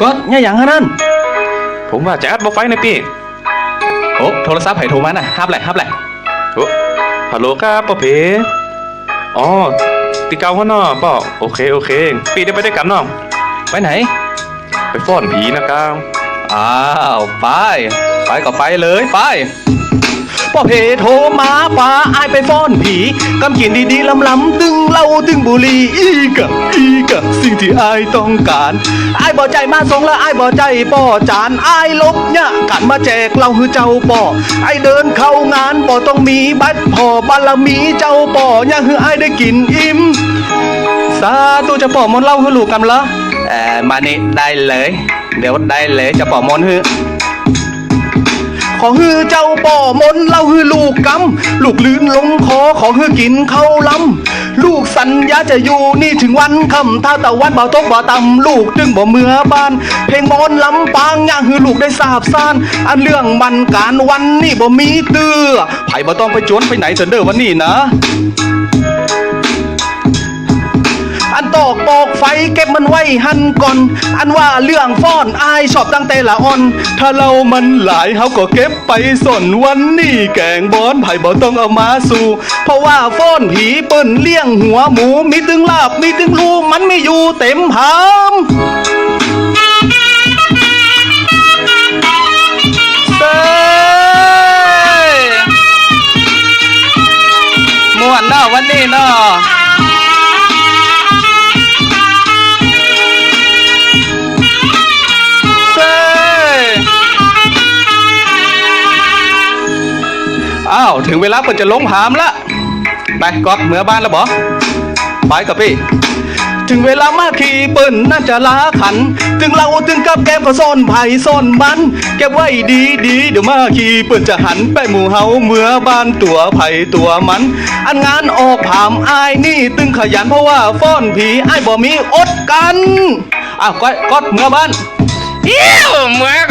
ก็เนี่ยอย่างนั้นผมว่าจะอัดบ่ไฟนะพี่โอ้โทรศัพท์ไผ่โทรมาน่ะฮับแหละฮับแหละโอ้ฮัลโหลครับป้าเพอ๋อตีเกาข้างนอกป้อโอเคโอเคพี่ได้ไปด้วยกันเนาะไปไหน ไปฟ้อนผีนะครับอ้าว ไป ไปก็ไปเลย ไป พ่อเพโทรมาป่าอายไปฟ้อนผีกำกินดีๆลำลำๆตึงเหล้าตึงบุหรี่อีกะอีกะสิ่งที่อายต้องการอายบ่ใจมาสงและอายบ่ใจป่อจานอายลบเนี่ยกันมาแจกเราคือเจ้าป่ออายเดินเข้างานบ่อต้องมีบัตรพอบารมีเจ้าป่อยังคืออายได้กินอิ่มสาธุจะป่อมนเล่าให้ลูกกันเหรอเออมานี่ได้เลย เดี๋ยวได้เลยจะป่อมนต์ฮือ ขอฮือเจ้าป่อมนเล่าฮือลูกกำลูกลื่นลงคอขอฮือกินข้าวลำลูกสัญญาจะอยู่นี่ถึงวันคำถ้าตะวันบ่ตกบ่ต่ำลูกจึงบ่เมื่อบ้าน เพลงมนลำปางย่างฮือลูกได้ทราบซ่านอันเรื่องมันการวันนี่บ่มีเตื้อไผ่บ่ต้องไปจวนไปไหนเสนเด้อวันนี้นะ เก็บมันไว้หันก่อน อันว่าเรื่องฟ้อนอายชอบตั้งแต่ละอ่อน ถ้าเรามันหลายเฮาก็เก็บไปส่วนวันนี้แกงบอนไผ่บ่ต้องเอามาสู่ เพราะว่าฟ้อนผีเปิ้นเลี้ยงหัวหมู มีตึงลาบมีตึงรูมันไม่อยู่เต็มหามเซ้ยม่วนเนาะวันนี้เนาะ อ้าวถึงเวลาเปิดจะลงหามละไปก๊อตเมื่อบ้านแล้วบอไปกับพี่ ถึงเวลามาขี่เปิ้นน่าจะลาขัน ถึงเราถึงกับแก้มก็ซ่อนไผ่ซ่อนมันเก็บไว้ดีดีเดี๋ยวมาขี่เปิ้นจะหันไปหมู่เฮาเมื่อบ้านตัวไผ่ตัวมัน อันงานออกผามอายนี่ตึงขยันเพราะว่าฟ้อนผีอายบ่มีอดกันอ้าวก้อยก๊อตเมื่อบ้านเอี้ยวเมื่อเมื่อ